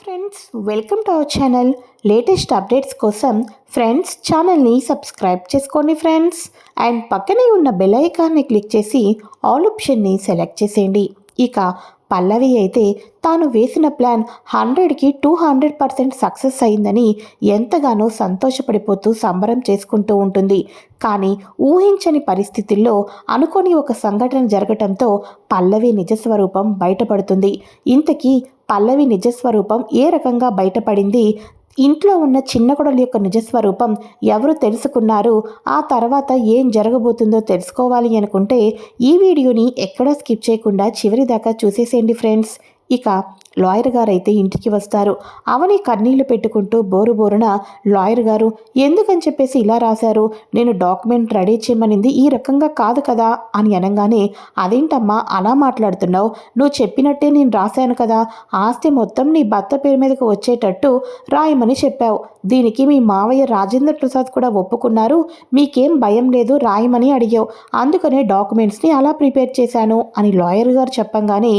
Friends welcome to our channel latest updates కోసం friends ఛానల్ని subscribe చేసుకోండి ఫ్రెండ్స్ అండ్ పక్కనే ఉన్న బెల్ ఐకాన్ని క్లిక్ చేసి ఆల్ ఆప్షన్ని సెలెక్ట్ చేసేయండి. ఇక పల్లవి అయితే తాను వేసిన ప్లాన్ హండ్రెడ్కి టూ హండ్రెడ్ పర్సెంట్ సక్సెస్ అయిందని ఎంతగానో సంతోషపడిపోతూ సంబరం చేసుకుంటూ ఉంటుంది. కానీ ఊహించని పరిస్థితుల్లో అనుకోని ఒక సంఘటన జరగటంతో పల్లవి నిజస్వరూపం బయటపడుతుంది. ఇంతకీ పల్లవి నిజస్వరూపం ఏ రకంగా బయటపడింది? ఇంట్లో ఉన్న చిన్న కొడల యొక్క నిజస్వరూపం ఎవరు తెలుసుకున్నారు? ఆ తర్వాత ఏం జరగబోతుందో తెలుసుకోవాలి అనుకుంటే ఈ వీడియోని ఎక్కడా స్కిప్ చేయకుండా చివరి దాకా చూసేసేయండి ఫ్రెండ్స్. ఇక లాయర్ గారైతే ఇంటికి వస్తారు. అవని కన్నీళ్ళు పెట్టుకుంటూ బోరు బోరున లాయర్ గారు ఎందుకని చెప్పేసి ఇలా రాశారు? నేను డాక్యుమెంట్ రెడీ చేయమనింది ఈ రకంగా కాదు కదా? అని అనగానే అదేంటమ్మా అలా మాట్లాడుతున్నావు? నువ్వు చెప్పినట్టే నేను రాశాను కదా. ఆస్తి మొత్తం నీ భర్త పేరు మీదకు వచ్చేటట్టు రాయమని చెప్పావు. దీనికి మీ మావయ్య రాజేంద్ర ప్రసాద్ కూడా ఒప్పుకున్నారు. మీకేం భయం లేదు రాయమని అడిగావు. అందుకనే డాక్యుమెంట్స్ని అలా ప్రిపేర్ చేశాను అని లాయర్ గారు చెప్పంగానే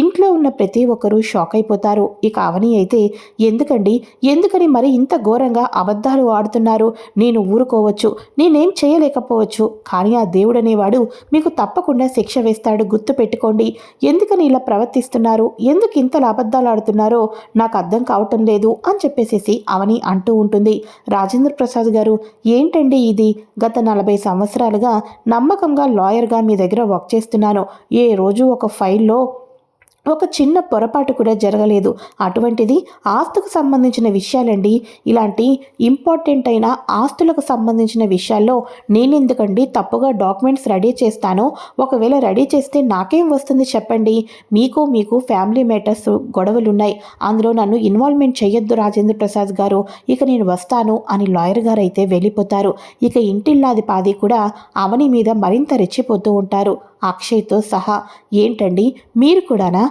ఇంట్లో ఉన్న ప్రతి ఒక్కరూ షాక్ అయిపోతారు. ఇక అవని అయితే ఎందుకండి? ఎందుకని మరి ఇంత ఘోరంగా అబద్ధాలు ఆడుతున్నారు? నేను ఊరుకోవచ్చు నేనేం చేయలేకపోవచ్చు. కానీ ఆ దేవుడనేవాడు మీకు తప్పకుండా శిక్ష వేస్తాడు గుర్తు పెట్టుకోండి. ఎందుకని ఇలా ప్రవర్తిస్తున్నారు? ఎందుకు ఇంతలా అబద్ధాలు ఆడుతున్నారో నాకు అర్థం కావటం లేదు అని చెప్పేసేసి అవని అంటూ ఉంటుంది. రాజేంద్ర ప్రసాద్ గారు ఏంటండి ఇది? గత నలభై సంవత్సరాలుగా నమ్మకంగా లాయర్గా మీ దగ్గర వర్క్ చేస్తున్నాను. ఏ రోజు ఒక ఫైల్లో ఒక చిన్న పొరపాటు కూడా జరగలేదు. అటువంటిది ఆస్తుకు సంబంధించిన విషయాలండి. ఇలాంటి ఇంపార్టెంట్ అయిన ఆస్తులకు సంబంధించిన విషయాల్లో నేనెందుకండి? తప్పుగా డాక్యుమెంట్స్ రెడీ చేస్తాను. ఒకవేళ రెడీ చేస్తే నాకేం వస్తుంది చెప్పండి. మీకు మీకు ఫ్యామిలీ మ్యాటర్స్ గొడవలు ఉన్నాయి అందులో నన్ను ఇన్వాల్వ్మెంట్ చేయొద్దు రాజేంద్ర ప్రసాద్ గారు. ఇక నేను వస్తాను అని లాయర్ గారు అయితే వెళ్ళిపోతారు. ఇక ఇంటిల్లాది పాది కూడా అవని మీద మరింత రెచ్చిపోతూ ఉంటారు. అక్షయ్తో సహా. ఏంటండి? మీరు కూడానా?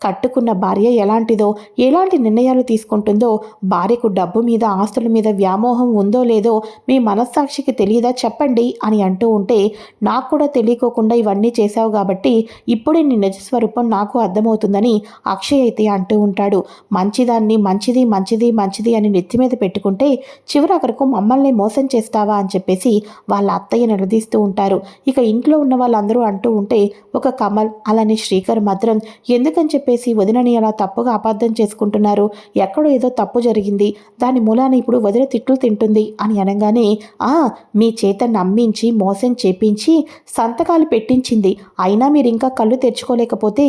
కట్టుకున్న భార్య ఎలాంటిదో ఎలాంటి నిర్ణయాలు తీసుకుంటుందో భార్యకు డబ్బు మీద ఆస్తుల మీద వ్యామోహం ఉందో లేదో మీ మనస్సాక్షికి తెలియదా చెప్పండి అని అంటూ ఉంటే నాకు కూడా తెలియకోకుండా ఇవన్నీ చేశావు కాబట్టి ఇప్పుడే నీ నిజస్వరూపం నాకు అర్థమవుతుందని అక్షయ్ అయితే అంటూ ఉంటాడు. మంచిదాన్ని మంచిది మంచిది మంచిది అని నెత్తి మీద పెట్టుకుంటే చివరి అక్కడకు మమ్మల్ని మోసం చేస్తావా అని చెప్పేసి వాళ్ళ అత్తయ్య నిలదీస్తూ ఉంటారు. ఇక ఇంట్లో ఉన్న వాళ్ళందరూ అంటూ ఉంటే ఒక కమల్ అలానే శ్రీకర్ మాత్రం ఎందుకని చెప్పేసి వదినని అలా తప్పుగా అపార్థం చేసుకుంటున్నారు. ఎక్కడో ఏదో తప్పు జరిగింది. దాని మూలాన ఇప్పుడు వదిన తిట్లు తింటుంది అని అనగానే ఆ మీ చేత నమ్మించి మోసం చేపించి సంతకాలు పెట్టించింది. అయినా మీరు ఇంకా కళ్ళు తెరుచుకోలేకపోతే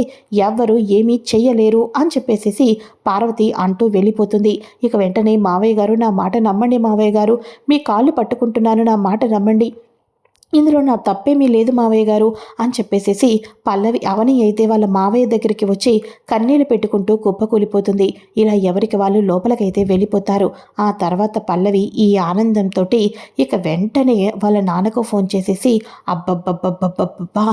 ఎవ్వరు ఏమీ చెయ్యలేరు అని చెప్పేసేసి పార్వతి అంటూ వెళ్ళిపోతుంది. ఇక వెంటనే మావయ్య గారు నా మాట నమ్మండి మావయ్య గారు. మీ కాళ్ళు పట్టుకుంటున్నాను. నా మాట నమ్మండి. ఇందులో నా తప్పేమీ లేదు మావయ్య గారు అని చెప్పేసేసి పల్లవి అవని అయితే వాళ్ళ మావయ్య దగ్గరికి వచ్చి కన్నీళ్ళు పెట్టుకుంటూ కుప్పకూలిపోతుంది. ఇలా ఎవరికి వాళ్ళు లోపలికైతే వెళ్ళిపోతారు. ఆ తర్వాత పల్లవి ఈ ఆనందంతో ఇక వెంటనే వాళ్ళ నాన్నకు ఫోన్ చేసేసి అబ్బబ్బబ్బబ్బబ్బబ్బా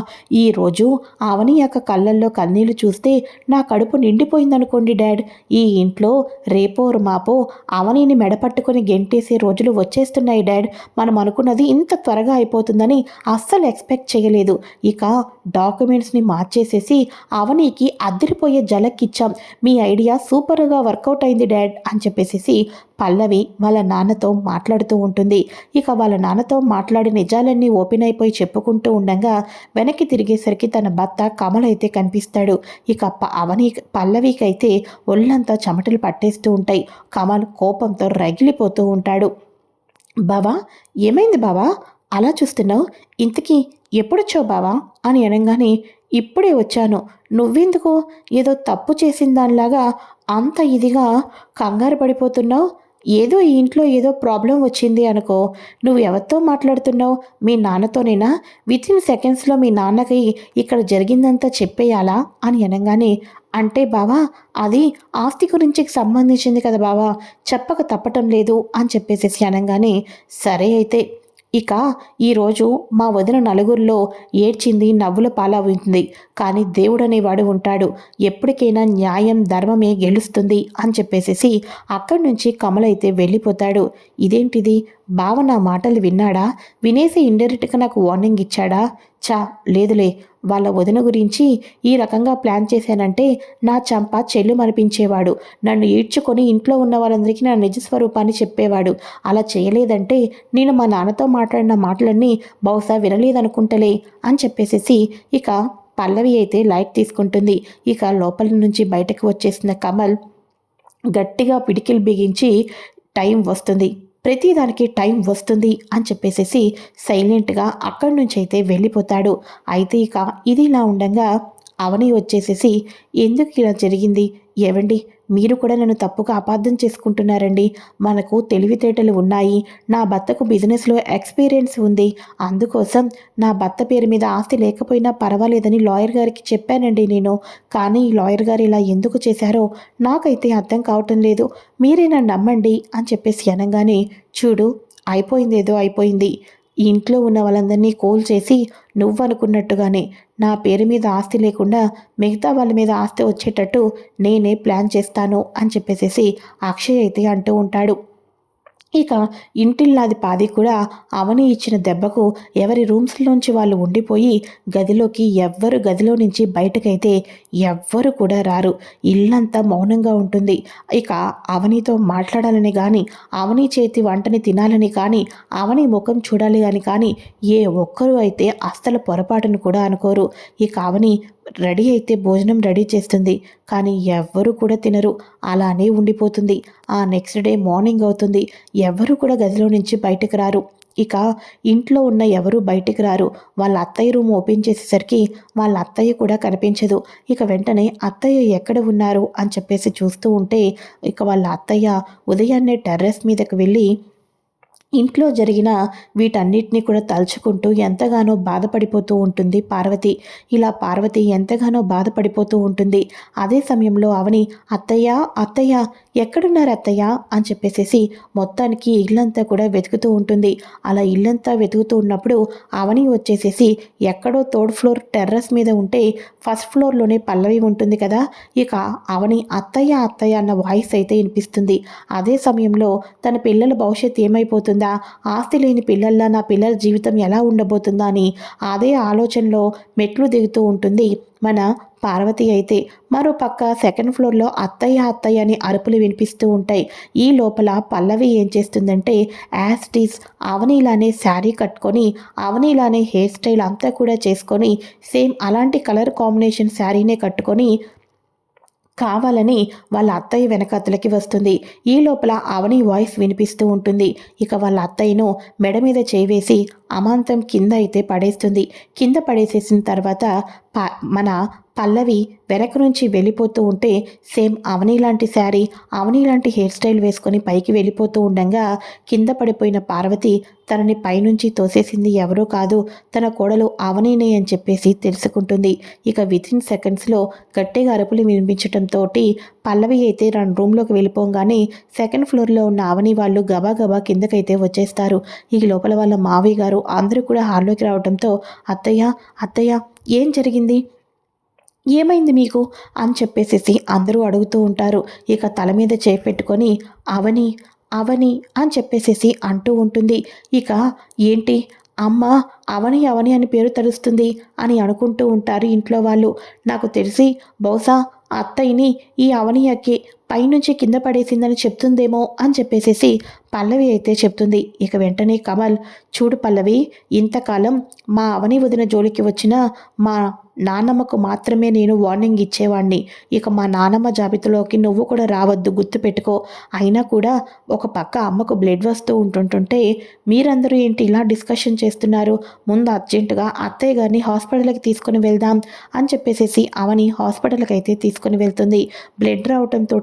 ఈరోజు అవని యొక్క కళ్ళల్లో కన్నీళ్ళు చూస్తే నా కడుపు నిండిపోయిందనుకోండి డాడ్. ఈ ఇంట్లో రేపో మాపో అవనిని మెడపట్టుకొని గెంటేసే రోజులు వచ్చేస్తున్నాయి డాడ్. మనం అనుకున్నది ఇంత త్వరగా అయిపోతుందని అని అస్సలు ఎక్స్పెక్ట్ చేయలేదు. ఇక డాక్యుమెంట్స్ని మార్చేసేసి అవనీకి అద్దరిపోయే జలక్కిచ్చాం మీ ఐడియా సూపర్గా వర్కౌట్ అయింది డాడ్ అని చెప్పేసి పల్లవి వాళ్ళ నాన్నతో మాట్లాడుతూ ఉంటుంది. ఇక వాళ్ళ నాన్నతో మాట్లాడి నిజాలన్నీ ఓపెన్ అయిపోయి చెప్పుకుంటూ ఉండగా వెనక్కి తిరిగేసరికి తన భర్త కమల్ అయితే కనిపిస్తాడు. ఇక అవని పల్లవికైతే ఒళ్ళంతా చెమటలు పట్టేస్తూ ఉంటాయి. కమల్ కోపంతో రగిలిపోతూ ఉంటాడు. బావా ఏమైంది బావా? అలా చూస్తున్నావు? ఇంతకీ ఎప్పుడొచ్చావు బావా? అని అనగానే ఇప్పుడే వచ్చాను. నువ్వెందుకు? ఏదో తప్పు చేసిన దానిలాగా అంత ఇదిగా కంగారు పడిపోతున్నావు? ఏదో ఈ ఇంట్లో ఏదో ప్రాబ్లం వచ్చింది అనుకో. నువ్వు ఎవరితో మాట్లాడుతున్నావు? మీ నాన్నతోనేనా? విత్ ఇన్ సెకండ్స్లో మీ నాన్నకి ఇక్కడ జరిగిందంతా చెప్పేయాలా? అని అనగానే అంటే బావా అది ఆస్తి గురించి సంబంధించింది కదా బావా. చెప్పక తప్పటం లేదు అని చెప్పేసేసి అనగానే సరే అయితే ఇక ఈరోజు మా వదిన నలుగురిలో ఏడ్చింది నవ్వుల పాలవుతుంది. కానీ దేవుడు అనేవాడు ఉంటాడు. ఎప్పటికైనా న్యాయం ధర్మమే గెలుస్తుంది అని చెప్పేసేసి అక్కడి నుంచి కమలైతే వెళ్ళిపోతాడు. ఇదేంటిది? బావ నా మాటలు విన్నాడా? వినేసి ఇండైరెక్ట్గా నాకు వార్నింగ్ ఇచ్చాడా? చా లేదులే. వాళ్ళ వదిన గురించి ఈ రకంగా ప్లాన్ చేశానంటే నా చంప చెల్లు మనిపించేవాడు నన్ను ఈడ్చుకొని ఇంట్లో ఉన్న వాళ్ళందరికీ నా నిజ స్వరూపాన్ని చెప్పేవాడు. అలా చేయలేదంటే నేను మా నాన్నతో మాట్లాడిన మాటలన్నీ బహుశా వినలేదనుకుంటలే అని చెప్పేసేసి ఇక పల్లవి అయితే లైట్ తీసుకుంటుంది. ఇక లోపల నుంచి బయటకు వచ్చేసిన కమల్ గట్టిగా పిడికిలు బిగించి టైం వస్తుంది. ప్రతిదానికి టైం వస్తుంది అని చెప్పేసేసి సైలెంట్గా అక్కడి నుంచి అయితే వెళ్ళిపోతాడు. అయితే ఇక ఇది ఇలా ఉండగా అవని వచ్చేసేసి ఎందుకు ఇలా జరిగింది? ఏవండి? మీరు కూడా నన్ను తప్పుగా అపార్థం చేసుకుంటున్నారండి. మనకు తెలివితేటలు ఉన్నాయి. నా భర్తకు బిజినెస్లో ఎక్స్పీరియన్స్ ఉంది. అందుకోసం నా భర్త పేరు మీద ఆస్తి లేకపోయినా పర్వాలేదని లాయర్ గారికి చెప్పానండి నేను. కానీ ఈ లాయర్ గారు ఇలా ఎందుకు చేశారో నాకైతే అర్థం కావటం లేదు. మీరే నన్ను నమ్మండి అని చెప్పేసి అనగానే చూడు అయిపోయిందేదో అయిపోయింది. ఈ ఇంట్లో ఉన్న వాళ్ళందరినీ కోల్ చేసి నువ్వు అనుకున్నట్టుగానే నా పేరు మీద ఆస్తి లేకుండా మిగతా వాళ్ళ మీద ఆస్తి వచ్చేటట్టు నేనే ప్లాన్ చేస్తాను అని చెప్పేసేసి అక్షయ్ అయితే అంటూ ఉంటాడు. ఇక ఇంటిల్లాది పాది కూడా అవని ఇచ్చిన దెబ్బకు ఎవరి రూమ్స్లోంచి వాళ్ళు ఉండిపోయి గదిలోకి ఎవ్వరు గదిలో నుంచి బయటకైతే ఎవ్వరు కూడా రారు. ఇల్లంతా మౌనంగా ఉంటుంది. ఇక అవనితో మాట్లాడాలని కానీ అవని చేతి వంటని తినాలని కానీ అవని ముఖం చూడాలి అని కానీ ఏ ఒక్కరూ అయితే అస్సలు పొరపాటును కూడా అనుకోరు. ఇక అవని రెడీ అయితే భోజనం రెడీ చేస్తుంది. కానీ ఎవ్వరూ కూడా తినరు. అలానే ఉండిపోతుంది. ఆ నెక్స్ట్ డే మార్నింగ్ అవుతుంది. ఎవరు కూడా గదిలో నుంచి బయటకు రారు. ఇక ఇంట్లో ఉన్న ఎవరు బయటికి రారు. వాళ్ళ అత్తయ్య రూమ్ ఓపెన్ చేసేసరికి వాళ్ళ అత్తయ్య కూడా కనిపించదు. ఇక వెంటనే అత్తయ్య ఎక్కడ ఉన్నారు అని చెప్పేసి చూస్తూ ఉంటే ఇక వాళ్ళ అత్తయ్య ఉదయాన్నే టెర్రస్ మీదకి వెళ్ళి ఇంట్లో జరిగిన వీటన్నిటిని కూడా తలుచుకుంటూ ఎంతగానో బాధపడిపోతూ ఉంటుంది పార్వతి. ఇలా పార్వతి ఎంతగానో బాధపడిపోతూ ఉంటుంది. అదే సమయంలో అవని అత్తయ్య అత్తయ్య ఎక్కడున్నారు అత్తయ్య? అని చెప్పేసేసి మొత్తానికి ఇల్లంతా కూడా వెతుకుతూ ఉంటుంది. అలా ఇల్లంతా వెతుకుతూ ఉన్నప్పుడు అవని వచ్చేసేసి ఎక్కడో థర్డ్ ఫ్లోర్ టెర్రస్ మీద ఉంటే ఫస్ట్ ఫ్లోర్లోనే పల్లవి ఉంటుంది కదా. ఇక అవని అత్తయ్య అత్తయ్య అన్న వాయిస్ అయితే వినిపిస్తుంది. అదే సమయంలో తన పిల్లల భవిష్యత్తు ఏమైపోతుంది? ఆస్తి లేని పిల్లల్లా నా పిల్లల జీవితం ఎలా ఉండబోతుందా అని అదే ఆలోచనలో మెట్లు దిగుతూ ఉంటుంది మన పార్వతి అయితే. మరో పక్క సెకండ్ ఫ్లోర్లో అత్తయ్య అత్తయ్య అని అరుపులు వినిపిస్తూ ఉంటాయి. ఈ లోపల పల్లవి ఏం చేస్తుందంటే యాస్టీస్ అవనీలానే శారీ కట్టుకొని అవనీలానే హెయిర్ స్టైల్ అంతా కూడా చేసుకొని సేమ్ అలాంటి కలర్ కాంబినేషన్ శారీనే కట్టుకొని కావాలని వాళ్ళ అత్తయ్య వెనకతలకి వస్తుంది. ఈ లోపల అవని వాయిస్ వినిపిస్తూ ఉంటుంది. ఇక వాళ్ళ అత్తయ్యను మెడ మీద చేవేసి అమాంతం కింద అయితే పడేస్తుంది. కింద పడేసేసిన తర్వాత మన పల్లవి వెనక నుంచి వెళ్ళిపోతూ ఉంటే సేమ్ అవని లాంటి శారీ అవని లాంటి హెయిర్ స్టైల్ వేసుకొని పైకి వెళ్ళిపోతూ ఉండగా కింద పడిపోయిన పార్వతి తనని పైనుంచి తోసేసింది ఎవరో కాదు తన కోడలు అవనీనే అని చెప్పేసి తెలుసుకుంటుంది. ఇక వితిన్ సెకండ్స్లో గట్టిగా అరుపులు వినిపించడంతో పల్లవి అయితే రెండు రూమ్లోకి వెళ్ళిపోగానే సెకండ్ ఫ్లోర్లో ఉన్న అవని వాళ్ళు గబా గబా కిందకైతే వచ్చేస్తారు. ఈ లోపల వాళ్ళ మావయ్య గారు అందరూ కూడా హాల్లోకి రావడంతో అత్తయ్య అత్తయ్య ఏం జరిగింది? ఏమైంది మీకు? అని చెప్పేసేసి అందరూ అడుగుతూ ఉంటారు. ఇక తల మీద చేపెట్టుకొని అవని అవని అని చెప్పేసేసి అంటూ ఉంటుంది. ఇక ఏంటి? అమ్మ అవని అవని అని పేరు తెలుస్తుంది అని అనుకుంటూ ఉంటారు ఇంట్లో వాళ్ళు. నాకు తెలిసి బహుశా అత్తయ్యని ఈ అవని అక్కి పైనుంచి కింద పడేసిందని చెప్తుందేమో అని చెప్పేసేసి పల్లవి అయితే చెప్తుంది. ఇక వెంటనే కమల్ చూడు పల్లవి ఇంతకాలం మా అవని వదిన జోలికి వచ్చిన మా నాన్నమ్మకు మాత్రమే నేను వార్నింగ్ ఇచ్చేవాడిని ఇక మా నానమ్మ జాబితాలోకి నువ్వు కూడా రావద్దు గుర్తుపెట్టుకో అయినా కూడా ఒక పక్క అమ్మకు బ్లడ్ వస్తూ ఉంటుంటుంటే మీరందరూ ఏంటి ఇలా డిస్కషన్ చేస్తున్నారు? ముందు అర్జెంటుగా అత్తయ్య గారిని హాస్పిటల్కి తీసుకుని వెళ్దాం అని చెప్పేసేసి అవని హాస్పిటల్కి అయితే తీసుకుని వెళ్తుంది. బ్లడ్ రావటంతో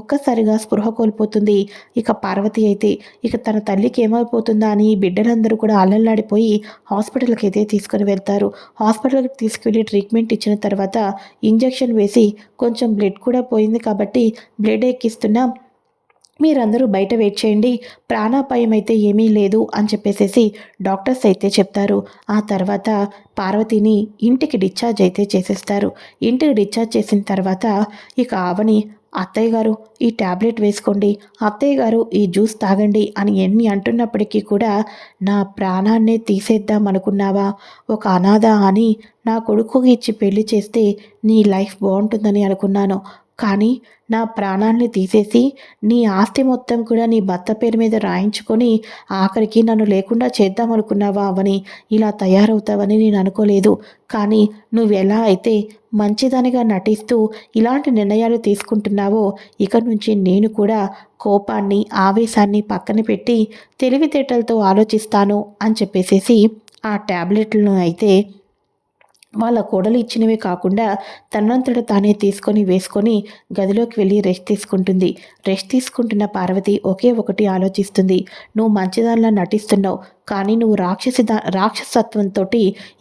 ఒక్కసారిగా స్పృహ కోల్పోతుంది. ఇక పార్వతి అయితే ఇక తన తల్లికి ఏమైపోతుందా అని బిడ్డలందరూ కూడా అల్లల్లాడిపోయి హాస్పిటల్కి అయితే తీసుకుని వెళ్తారు. హాస్పిటల్కి తీసుకువెళ్ళి ట్రీట్మెంట్ ఇచ్చిన తర్వాత ఇంజెక్షన్ వేసి కొంచెం బ్లడ్ కూడా పోయింది కాబట్టి బ్లడ్ ఎక్కిస్తున్నా మీరందరూ బయట వెయిట్ చేయండి. ప్రాణాపాయం అయితే ఏమీ లేదు అని చెప్పేసేసి డాక్టర్స్ అయితే చెప్తారు. ఆ తర్వాత పార్వతిని ఇంటికి డిశ్చార్జ్ అయితే చేసేస్తారు. ఇంటికి డిశ్చార్జ్ చేసిన తర్వాత ఇక ఆవని అత్తయ్య గారు ఈ ట్యాబ్లెట్ వేసుకోండి. అత్తయ్య గారు ఈ జ్యూస్ తాగండి అని ఎన్ని అంటున్నప్పటికీ కూడా నా ప్రాణాన్నే తీసేద్దాం అనుకున్నావా? ఒక అనాథ అని నా కొడుకుకి ఇచ్చి పెళ్ళి చేస్తే నీ లైఫ్ బాగుంటుందని అనుకున్నాను. కానీ నా ప్రాణాల్ని తీసేసి నీ ఆస్తి మొత్తం కూడా నీ భర్త పేరు మీద రాయించుకొని ఆఖరికి నన్ను లేకుండా చేద్దామనుకున్నావా అవని ఇలా తయారవుతావని నేను అనుకోలేదు. కానీ నువ్వు ఎలా అయితే మంచిదానిగా నటిస్తూ ఇలాంటి నిర్ణయాలు తీసుకుంటున్నావో ఇక నుంచి నేను కూడా కోపాన్ని ఆవేశాన్ని పక్కన పెట్టి తెలివితేటలతో ఆలోచిస్తాను అని చెప్పేసేసి ఆ ట్యాబ్లెట్లను అయితే వాళ్ళ కోడలు ఇచ్చినవి కాకుండా తనంతట తానే తీసుకొని వేసుకొని గదిలోకి వెళ్ళి రెస్ట్ తీసుకుంటుంది. రెస్ట్ తీసుకుంటున్న పార్వతి ఒకే ఒకటి ఆలోచిస్తుంది. నువ్వు మంచిదానిలా నటిస్తున్నావు. కానీ నువ్వు రాక్షసి రాక్షసత్వంతో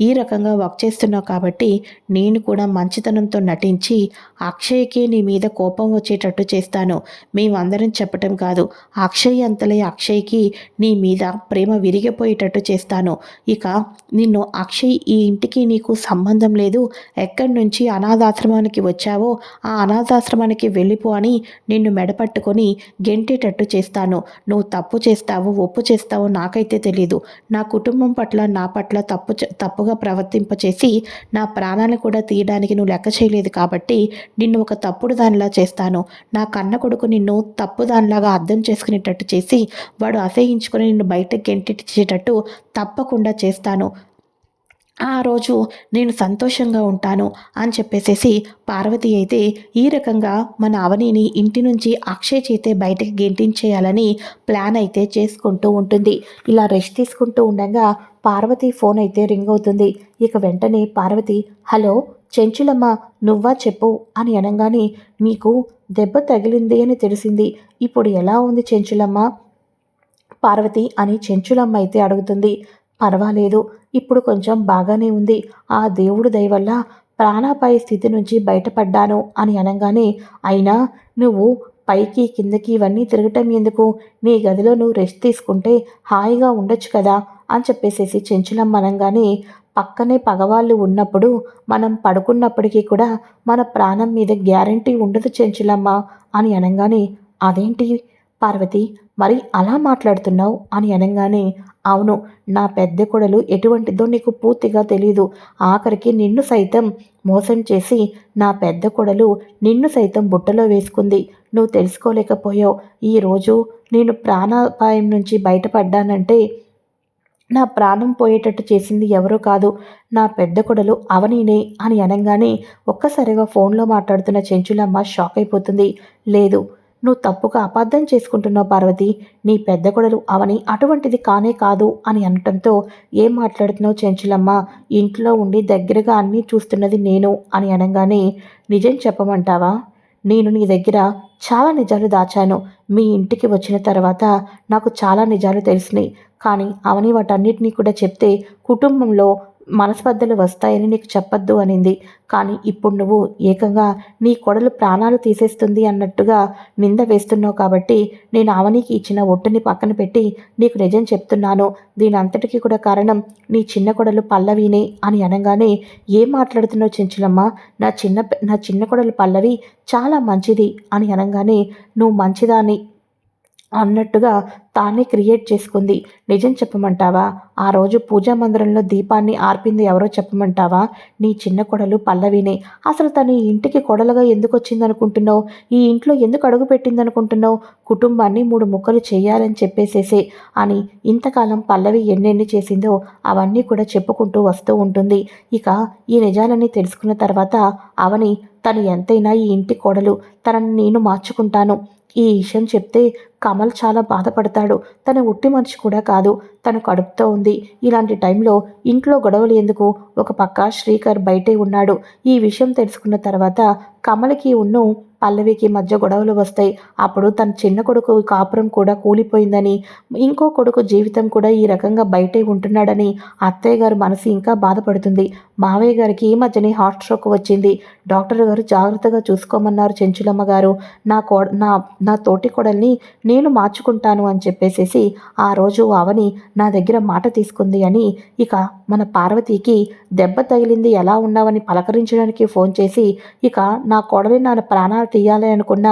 ఈ రకంగా వర్క్ చేస్తున్నావు కాబట్టి నేను కూడా మంచితనంతో నటించి అక్షయ్కి నీ మీద కోపం వచ్చేటట్టు చేస్తాను. మేమందరం చెప్పటం కాదు. అక్షయ్ అంతలే అక్షయ్కి నీ మీద ప్రేమ విరిగిపోయేటట్టు చేస్తాను. ఇక నిన్ను అక్షయ్ ఈ ఇంటికి నీకు సంబంధం లేదు. ఎక్కడి నుంచి అనాథాశ్రమానికి వచ్చావో ఆ అనాథాశ్రమానికి వెళ్ళిపో అని నిన్ను మెడపట్టుకొని గెంటేటట్టు చేస్తాను. నువ్వు తప్పు చేస్తావో ఒప్పు చేస్తావో నాకైతే తెలీదు. నా కుటుంబం పట్ల నా పట్ల తప్పు తప్పుగా ప్రవర్తింపచేసి నా ప్రాణాలను కూడా తీయడానికి నువ్వు లెక్క చేయలేదు కాబట్టి నిన్ను ఒక తప్పుడు దానిలా చేస్తాను. నా కన్న కొడుకు నిన్ను తప్పు దానిలాగా అర్థం చేసుకునేటట్టు చేసి వాడు అసహించుకొని నిన్ను బయటకు గెంటిచ్చేటట్టు తప్పకుండా చేస్తాను. ఆ రోజు నేను సంతోషంగా ఉంటాను అని చెప్పేసేసి పార్వతి అయితే ఈ రకంగా మన అవనిని ఇంటి నుంచి అక్షయ్ చేతే బయటకు గెంటించేయాలని ప్లాన్ అయితే చేసుకుంటూ ఉంటుంది. ఇలా రెస్ట్ తీసుకుంటూ ఉండగా పార్వతి ఫోన్ అయితే రింగ్ అవుతుంది. ఇక వెంటనే పార్వతి హలో చెంచులమ్మ నువ్వా చెప్పు అని అనగానే మీకు దెబ్బ తగిలింది అని తెలిసింది. ఇప్పుడు ఎలా ఉంది చెంచులమ్మ? పార్వతి అని చెంచులమ్మ అయితే అడుగుతుంది. పర్వాలేదు ఇప్పుడు కొంచెం బాగానే ఉంది. ఆ దేవుడు దయవల్ల ప్రాణాపాయ స్థితి నుంచి బయటపడ్డాను అని అనగానే అయినా నువ్వు పైకి కిందకి ఇవన్నీ తిరగటం ఎందుకు? నీ గదిలో నువ్వు రెస్ట్ తీసుకుంటే హాయిగా ఉండొచ్చు కదా అని చెప్పేసేసి చెంచులం అనగానే పక్కనే పగవాళ్ళు ఉన్నప్పుడు మనం పడుకున్నప్పటికీ కూడా మన ప్రాణం మీద గ్యారంటీ ఉండదు చెంచులమ్మ అని అనగానే అదేంటి పార్వతి మరి అలా మాట్లాడుతున్నావు? అని అనగానే అవును నా పెద్ద కొడలు ఎటువంటిదో నీకు పూర్తిగా తెలియదు ఆఖరికి నిన్ను సైతం మోసం చేసి నా పెద్ద కొడలు నిన్ను సైతం బుట్టలో వేసుకుంది. నువ్వు తెలుసుకోలేకపోయావు. ఈరోజు నేను ప్రాణాపాయం నుంచి బయటపడ్డానంటే నా ప్రాణం పోయేటట్టు చేసింది ఎవరో కాదు. నా పెద్ద కొడలు అవనీనే అని అనగానే ఒక్కసారిగా ఫోన్లో మాట్లాడుతున్న చెంచులమ్మ షాక్ అయిపోతుంది. లేదు నువ్వు తప్పుగా అపార్థం చేసుకుంటున్నావు పార్వతి. నీ పెద్ద కొడలు అవని అటువంటిది కానే కాదు అని అనటంతో ఏం మాట్లాడుతున్నావు చెంచులమ్మ? ఇంట్లో ఉండి దగ్గరగా అన్నీ చూస్తున్నది నేను అని అనగానే నిజం చెప్పమంటావా? నేను నీ దగ్గర చాలా నిజాలు దాచాను. మీ ఇంటికి వచ్చిన తర్వాత నాకు చాలా నిజాలు తెలిసినాయి. కానీ అవని వాటన్నిటినీ కూడా చెప్తే కుటుంబంలో మనస్పర్ధలు వస్తాయని నీకు చెప్పొద్దు అనింది. కానీ ఇప్పుడు నువ్వు ఏకంగా నీ కొడలు ప్రాణాలు తీసేస్తుంది అన్నట్టుగా నింద వేస్తున్నావు కాబట్టి నేను అవనికి ఇచ్చిన ఒట్టుని పక్కన పెట్టి నీకు నిజం చెప్తున్నాను. దీని అంతటికీ కూడా కారణం నీ చిన్న కొడలు పల్లవినే అని అనగానే ఏం మాట్లాడుతున్నావు చెంచులమ్మ? నా చిన్న నా చిన్న కొడలు పల్లవి చాలా మంచిది అని అనగానే నువ్వు మంచిదాన్ని అన్నట్టుగా తానే క్రియేట్ చేసుకుంది. నిజం చెప్పమంటావా? ఆ రోజు పూజా మందిరంలో దీపాన్ని ఆర్పింది ఎవరో చెప్పమంటావా? నీ చిన్న కొడలు పల్లవినే. అసలు తను ఈ ఇంటికి కొడలుగా ఎందుకు వచ్చిందనుకుంటున్నావు? ఈ ఇంట్లో ఎందుకు అడుగు పెట్టిందనుకుంటున్నావు? కుటుంబాన్ని మూడు ముక్కలు చేయాలని చెప్పేసేసే అని ఇంతకాలం పల్లవి ఎన్నెన్ని చేసిందో అవన్నీ కూడా చెప్పుకుంటూ వస్తూ ఉంటుంది. ఇక ఈ నిజాలన్నీ తెలుసుకున్న తర్వాత అవని తను ఎంతైనా ఈ ఇంటి కోడలు. తనని నేను మార్చుకుంటాను. ఈ విషయం చెప్తే కమల్ చాలా బాధపడతాడు. తన ఉట్టి మనిషి కూడా కాదు. తను కడుపుతో ఉంది. ఇలాంటి టైంలో ఇంట్లో గొడవలు ఎందుకు? ఒక పక్క శ్రీకర్ బయటే ఉన్నాడు. ఈ విషయం తెలుసుకున్న తర్వాత కమల్కి ఉన్ను పల్లవికి మధ్య గొడవలు వస్తాయి. అప్పుడు తన చిన్న కొడుకు కాపురం కూడా కూలిపోయిందని ఇంకో కొడుకు జీవితం కూడా ఈ రకంగా బయటే ఉంటున్నాడని అత్తయ్య గారు మనసు ఇంకా బాధపడుతుంది. మావయ్య గారికి ఈ మధ్యనే హార్ట్ స్ట్రోక్ వచ్చింది. డాక్టర్ గారు జాగ్రత్తగా చూసుకోమన్నారు చెంచులమ్మ గారు. నా కో నా నా తోటి కొడల్ని నేను మార్చుకుంటాను అని చెప్పేసేసి ఆ రోజు అవని నా దగ్గర మాట తీసుకుంది అని ఇక మన పార్వతికి దెబ్బ తగిలింది ఎలా ఉన్నావని పలకరించడానికి ఫోన్ చేసి ఇక నా కొడలి నా ప్రాణాలు తీయాలి అనుకున్న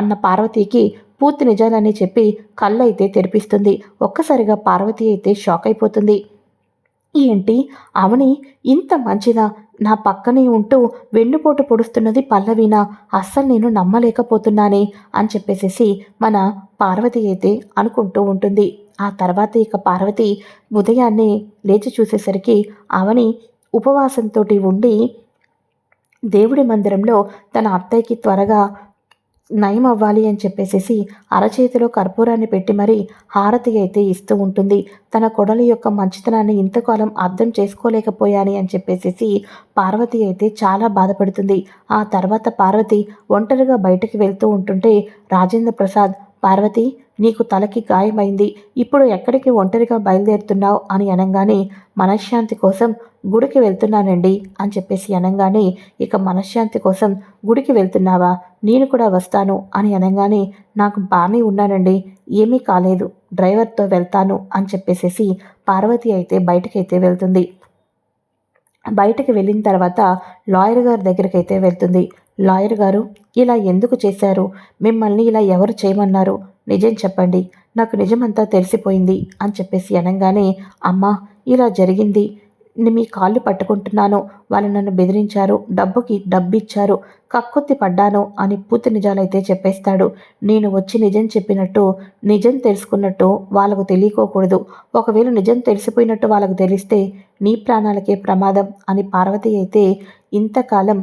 అన్న పార్వతికి పూర్తి నిజాలని చెప్పి కళ్ళైతే తెరిపిస్తుంది. ఒక్కసారిగా పార్వతి అయితే షాక్ అయిపోతుంది. ఏంటి? అవని ఇంత మంచిదా? నా పక్కనే ఉంటూ వెన్నుపోటు పొడుస్తున్నది పల్లవిన అస్సలు నేను నమ్మలేకపోతున్నానే అని చెప్పేసేసి మన పార్వతి అయితే అనుకుంటూ ఉంటుంది. ఆ తర్వాత ఇక పార్వతి ఉదయాన్నే లేచి చూసేసరికి అవని ఉపవాసంతో ఉండి దేవుడి మందిరంలో తన అత్తయ్యకి త్వరగా నయం అవ్వాలి అని చెప్పేసేసి అరచేతిలో కర్పూరాన్ని పెట్టి మరీ హారతి అయితే ఇస్తూ ఉంటుంది. తన కొడలి యొక్క మంచితనాన్ని ఇంతకాలం అర్థం చేసుకోలేకపోయాని అని చెప్పేసేసి పార్వతి అయితే చాలా బాధపడుతుంది. ఆ తర్వాత పార్వతి ఒంటరిగా బయటకు వెళ్తూ ఉంటుంటే రాజేంద్ర ప్రసాద్ పార్వతి నీకు తలకి గాయమైంది. ఇప్పుడు ఎక్కడికి ఒంటరిగా బయలుదేరుతున్నావు అని అనగానే మనశ్శాంతి కోసం గుడికి వెళ్తున్నానండి అని చెప్పేసి అనగానే ఇక మనశ్శాంతి కోసం గుడికి వెళ్తున్నావా? నేను కూడా వస్తాను అని అనగానే నాకు బాగానే ఉన్నానండి. ఏమీ కాలేదు. డ్రైవర్తో వెళ్తాను అని చెప్పేసేసి పార్వతి అయితే బయటకైతే వెళ్తుంది. బయటకు వెళ్ళిన తర్వాత లాయర్ గారి దగ్గరికి అయితే వెళ్తుంది. లాయర్ గారు ఇలా ఎందుకు చేశారు? మిమ్మల్ని ఇలా ఎవరు చేయమన్నారు? నిజం చెప్పండి. నాకు నిజమంతా తెలిసిపోయింది అని చెప్పేసి అనగానే అమ్మా ఇలా జరిగింది. మీ కాళ్ళు పట్టుకుంటున్నాను. వాళ్ళు నన్ను బెదిరించారు. డబ్బుకి డబ్బు ఇచ్చారు కక్కుత్తి పడ్డాను అని పూర్తి నిజాలైతే చెప్పేస్తాడు. నేను వచ్చి నిజం చెప్పినట్టు నిజం తెలుసుకున్నట్టు వాళ్ళకు తెలియకోకూడదు. ఒకవేళ నిజం తెలిసిపోయినట్టు వాళ్ళకు తెలిస్తే నీ ప్రాణాలకే ప్రమాదం అని పార్వతి అయితే ఇంతకాలం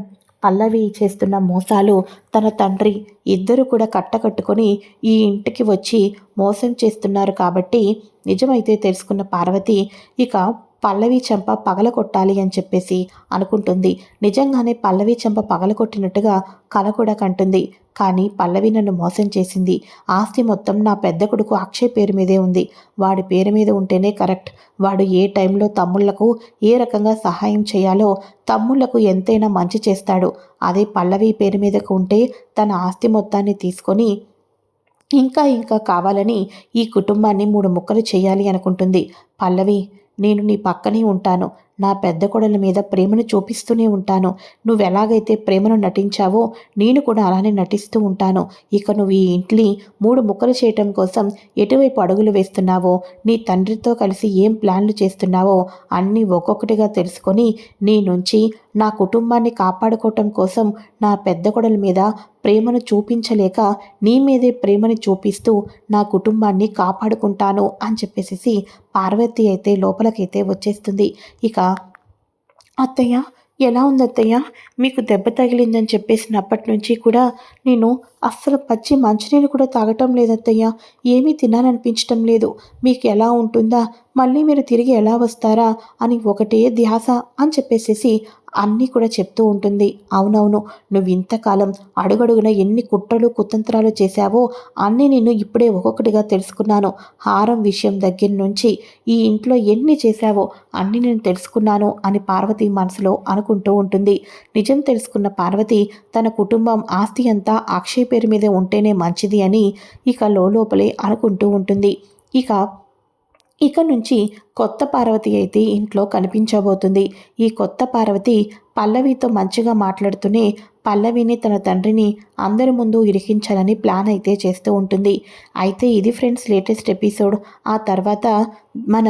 పల్లవి చేస్తున్న మోసాలు తన తండ్రి ఇద్దరు కూడా కట్టకట్టుకొని ఈ ఇంటికి వచ్చి మోసం చేస్తున్నారు కాబట్టి నిజమైతే తెలుసుకున్న పార్వతి ఇక పల్లవి చెంప పగలగొట్టాలి అని చెప్పేసి అనుకుంటుంది. నిజంగానే పల్లవి చెంప పగలగొట్టినట్టుగా కల కూడా కంటుంది. కానీ పల్లవి నన్ను మోసం చేసింది. ఆస్తి మొత్తం నా పెద్ద కొడుకు అక్షయ్ పేరు మీదే ఉంది. వాడి పేరు మీద ఉంటేనే కరెక్ట్. వాడు ఏ టైంలో తమ్ముళ్ళకు ఏ రకంగా సహాయం చేయాలో తమ్ముళ్ళకు ఎంతైనా మంచి చేస్తాడు. అదే పల్లవి పేరు మీదకు ఉంటే తన ఆస్తి మొత్తాన్ని తీసుకొని ఇంకా ఇంకా కావాలని ఈ కుటుంబాన్ని మూడు ముక్కలు చేయాలి అనుకుంటుంది. పల్లవి నేను నీ పక్కనే ఉంటాను. నా పెద్ద కొడల మీద ప్రేమను చూపిస్తూనే ఉంటాను. నువ్వు ఎలాగైతే ప్రేమను నటించావో నేను కూడా అలానే నటిస్తూ ఉంటాను. ఇక నువ్వు ఈ ఇంట్ని మూడు ముక్కలు చేయటం కోసం ఎటువైపు అడుగులు వేస్తున్నావో నీ తండ్రితో కలిసి ఏం ప్లాన్లు చేస్తున్నావో అన్నీ ఒక్కొక్కటిగా తెలుసుకొని నీ నుంచి నా కుటుంబాన్ని కాపాడుకోవటం కోసం నా పెద్ద కొడల మీద ప్రేమను చూపించలేక నీ మీదే ప్రేమని చూపిస్తూ నా కుటుంబాన్ని కాపాడుకుంటాను అని చెప్పేసి పార్వతి అయితే లోపలికైతే వచ్చేస్తుంది. ఇక అత్తయ్య ఎలా ఉంది అత్తయ్య? మీకు దెబ్బ తగిలిందని చెప్పేసినప్పటి నుంచి కూడా నేను అస్సలు పచ్చి మంచినీళ్ళు కూడా తాగటం లేదత్తయ్య ఏమీ తినాలనిపించటం లేదు. మీకు ఎలా ఉంటుందా? మళ్ళీ మీరు తిరిగి ఎలా వస్తారా? అని ఒకటే ధ్యాస అని చెప్పేసేసి అన్నీ కూడా చెప్తూ ఉంటుంది. అవునవును నువ్వు ఇంతకాలం అడుగడుగున ఎన్ని కుట్రలు కుతంత్రాలు చేశావో అన్నీ నేను ఇప్పుడే ఒక్కొక్కటిగా తెలుసుకున్నాను. హారం విషయం దగ్గర నుంచి ఈ ఇంట్లో ఎన్ని చేశావో అన్నీ నేను తెలుసుకున్నాను అని పార్వతి మనసులో అనుకుంటూ ఉంటుంది. నిజం తెలుసుకున్న పార్వతి తన కుటుంబం ఆస్తి అంతా అక్షయ్ పేరు మీద ఉంటేనే మంచిది అని ఇక లోపలే అనుకుంటూ ఉంటుంది. ఇక ఇక నుంచి కొత్త పార్వతి అయితే ఇంట్లో కనిపించబోతుంది. ఈ కొత్త పార్వతి పల్లవితో మంచిగా మాట్లాడుతూనే పల్లవిని తన తండ్రిని అందరి ముందు ఇరికించాలని ప్లాన్ అయితే చేస్తూ ఉంటుంది. అయితే ఇది ఫ్రెండ్స్ లేటెస్ట్ ఎపిసోడ్. ఆ తర్వాత మన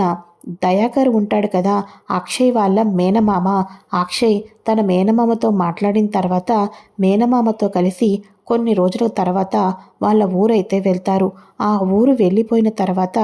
దయాకర్ ఉంటాడు కదా అక్షయ్ వాళ్ళ మేనమామ. అక్షయ్ తన మేనమామతో మాట్లాడిన తర్వాత మేనమామతో కలిసి కొన్ని రోజుల తర్వాత వాళ్ళ ఊరైతే వెళ్తారు. ఆ ఊరు వెళ్ళిపోయిన తర్వాత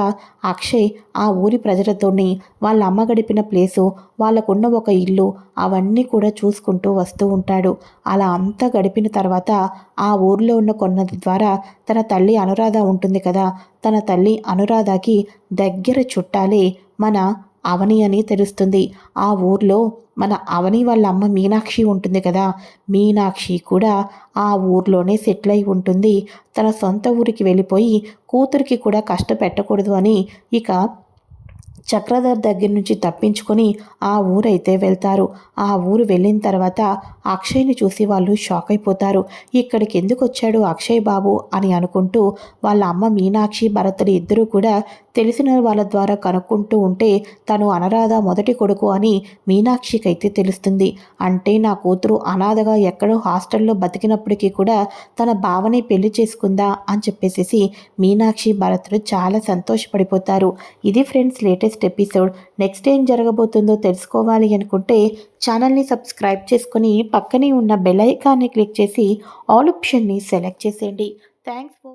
అక్షయ్ ఆ ఊరి ప్రజలతోని వాళ్ళ అమ్మ గడిపిన ప్లేసు వాళ్ళకున్న ఒక ఇల్లు అవన్నీ కూడా చూసుకుంటూ వస్తూ ఉంటాడు. అలా అంతా గడిపిన తర్వాత ఆ ఊరిలో ఉన్న కొన్నది ద్వారా తన తల్లి అనురాధ ఉంటుంది కదా. తన తల్లి అనురాధకి దగ్గర చుట్టాలే మన అవని అని తెలుస్తుంది. ఆ ఊర్లో మన అవని వాళ్ళ అమ్మ మీనాక్షి ఉంటుంది కదా. మీనాక్షి కూడా ఆ ఊర్లోనే సెటిల్ అయి ఉంటుంది. తన సొంత ఊరికి వెళ్ళిపోయి కూతురికి కూడా కష్టపెట్టకూడదు అని ఇక చక్రధర్ దగ్గర నుంచి తప్పించుకొని ఆ ఊరైతే వెళ్తారు. ఆ ఊరు వెళ్ళిన తర్వాత అక్షయ్ని చూసి వాళ్ళు షాక్ అయిపోతారు. ఇక్కడికి ఎందుకు వచ్చాడు అక్షయ్ బాబు అని అనుకుంటూ వాళ్ళ అమ్మ మీనాక్షి భరతులు ఇద్దరూ కూడా తెలిసిన వాళ్ళ ద్వారా కనుక్కుంటూ ఉంటే తను అనరాధ మొదటి కొడుకు అని మీనాక్షికైతే తెలుస్తుంది. అంటే నా కూతురు అనాథగా ఎక్కడో హాస్టల్లో బతికినప్పటికీ కూడా తన భావనే పెళ్ళి చేసుకుందా అని చెప్పేసి మీనాక్షి భరతులు చాలా సంతోషపడిపోతారు. ఇది friends latest latest episode next ఏం జరగబోతుందో తెలుసుకోవాలి అనుకుంటే ఛానల్ని సబ్స్క్రైబ్ చేసుకుని పక్కనే ఉన్న బెల్ ఐకాన్ని క్లిక్ చేసి ఆల్ ఆప్షన్ని సెలెక్ట్ చేసేయండి. Thanks for